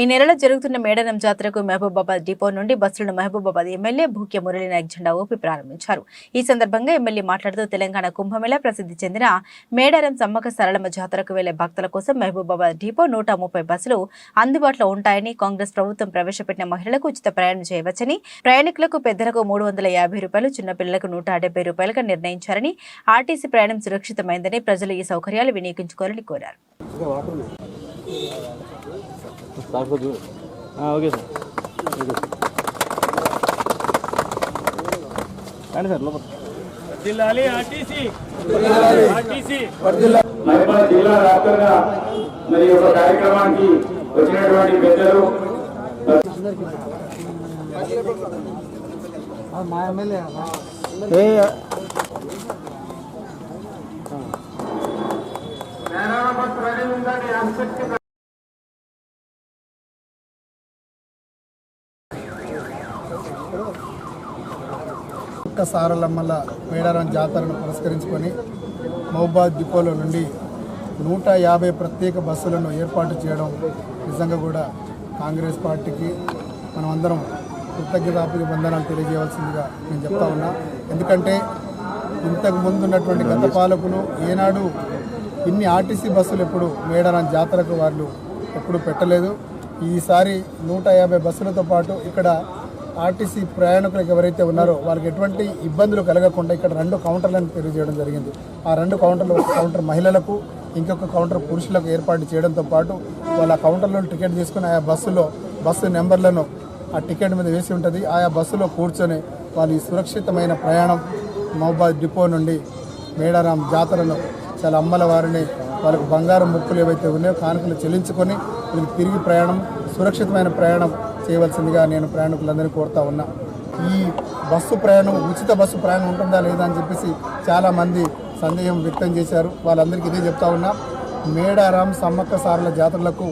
ఈ నెలలో జరుగుతున్న మేడారం జాతరకు మహబూబాబాద్ డిపో నుండి బస్సులను మహబూబాబాద్ ఎమ్మెల్యే భూక్య మురళీ నాయక్ జెండా ఊపి ప్రారంభించారు. ఈ సందర్భంగా ఎమ్మెల్యే మాట్లాడుతూ తెలంగాణ కుంభమేళ ప్రసిద్ధి చెందిన మేడారం సమ్మక సరళమ్మ జాతరకు వెళ్ళే భక్తుల కోసం మహబూబాబాద్ డిపో నూట ముప్పై బస్సులు అందుబాటులో ఉంటాయని కాంగ్రెస్ ప్రభుత్వం ప్రవేశపెట్టిన మహిళలకు ఉచిత ప్రయాణం చేయవచ్చని ప్రయాణికులకు పెద్దలకు మూడు వందల యాభై రూపాయలు చిన్నపిల్లలకు నూట డెబ్బై రూపాయలుగా నిర్ణయించారని ఆర్టీసీ ప్రయాణం సురక్షితమైందని ప్రజలు ఈ సౌకర్యాలు వినియోగించుకోవాలని కోరారు. సార్ కొద్దిగా ఓకే సార్ ఓకే కానీ సార్ లోపల జిల్లాలి ఆర్టీసీ ఆర్టీసీ మహిళ జిల్లా వ్యాప్తంగా మరి ఒక కార్యక్రమానికి వచ్చినటువంటి పెద్దలు ఏ ఒక్క సారలమ్మల మేడారం జాతరను పురస్కరించుకొని మహబాద్ డిపోలో నుండి నూట యాభై ప్రత్యేక బస్సులను ఏర్పాటు చేయడం నిజంగా కూడా కాంగ్రెస్ పార్టీకి మనమందరం కృతజ్ఞతాపి బంధనాలు తెలియజేయవలసిందిగా నేను చెప్తా ఉన్నా. ఎందుకంటే ఇంతకు ముందు ఉన్నటువంటి గత పాలకులు ఏనాడు ఇన్ని ఆర్టీసీ బస్సులు ఎప్పుడు మేడారం జాతరకు వాళ్ళు ఎప్పుడు పెట్టలేదు. ఈసారి నూట యాభై బస్సులతో పాటు ఇక్కడ ఆర్టీసీ ప్రయాణికులకు ఎవరైతే ఉన్నారో వాళ్ళకి ఎటువంటి ఇబ్బందులు కలగకుండా ఇక్కడ రెండు కౌంటర్లను తెలియజేయడం జరిగింది. ఆ రెండు కౌంటర్లు ఒక కౌంటర్ మహిళలకు ఇంకొక కౌంటర్ పురుషులకు ఏర్పాటు చేయడంతో పాటు వాళ్ళ కౌంటర్లో టికెట్ తీసుకుని ఆయా బస్సులో బస్సు నెంబర్లను ఆ టికెట్ మీద వేసి ఉంటుంది. ఆయా బస్సులో కూర్చొని వాళ్ళు ఈ సురక్షితమైన ప్రయాణం మహబాద్ డిపో నుండి మేడారాం జాతరను చాలా అమ్మల వారిని వాళ్ళకు బంగారం ముక్కులు ఏవైతే ఉన్నాయో కానుకలు చెల్లించుకొని వీళ్ళకి తిరిగి ప్రయాణం సురక్షితమైన ప్రయాణం చేయవలసిందిగా నేను ప్రయాణికులందరినీ కోరుతా ఉన్నా. ఈ బస్సు ప్రయాణం ఉచిత బస్సు ప్రయాణం ఉంటుందా లేదా అని చెప్పేసి చాలామంది సందేహం వ్యక్తం చేశారు. వాళ్ళందరికీ ఇదే చెప్తా ఉన్నా. మేడారాం సమ్మక్క సారల జాతరలకు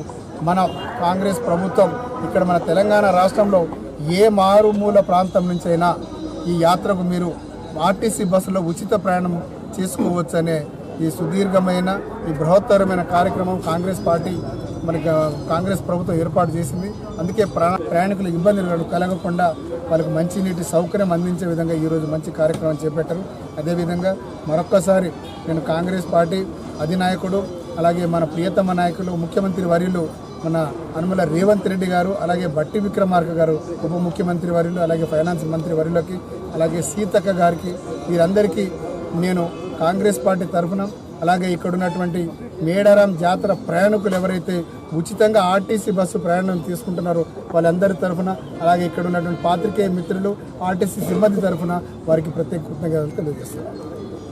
మన కాంగ్రెస్ ప్రభుత్వం ఇక్కడ మన తెలంగాణ రాష్ట్రంలో ఏ మారుమూల ప్రాంతం నుంచైనా ఈ యాత్రకు మీరు ఆర్టీసీ బస్సులో ఉచిత ప్రయాణం చేసుకోవచ్చనే ఈ సుదీర్ఘమైన ఈ బృహత్తరమైన కార్యక్రమం కాంగ్రెస్ పార్టీ మనకి కాంగ్రెస్ ప్రభుత్వం ఏర్పాటు చేసింది. అందుకే ప్రా- ప్రయాణికులు ఇబ్బందులు కలగకుండా వాళ్ళకి మంచినీటి సౌకర్యం అందించే విధంగా ఈరోజు మంచి కార్యక్రమం చేపట్టారు. అదేవిధంగా మరొక్కసారి నేను కాంగ్రెస్ పార్టీ అధినాయకుడు అలాగే మన ప్రియతమ నాయకులు ముఖ్యమంత్రి వర్యులు మన అనుమల రేవంత్ రెడ్డి గారు అలాగే బట్టి విక్రమార్క గారు ఉప ముఖ్యమంత్రి వర్యులు అలాగే ఫైనాన్స్ మంత్రి వర్యులకి అలాగే సీతక్క గారికి వీరందరికీ నేను కాంగ్రెస్ పార్టీ తరఫున అలాగే ఇక్కడ ఉన్నటువంటి మేడారం జాతర ప్రయాణికులు ఎవరైతే ఉచితంగా ఆర్టీసీ బస్సు ప్రయాణం తీసుకుంటున్నారో వాళ్ళందరి తరఫున అలాగే ఇక్కడ ఉన్నటువంటి పాత్రికేయ మిత్రులు ఆర్టీసీ సిబ్బంది తరఫున వారికి ప్రత్యేక కృతజ్ఞతలు తెలియజేస్తున్నారు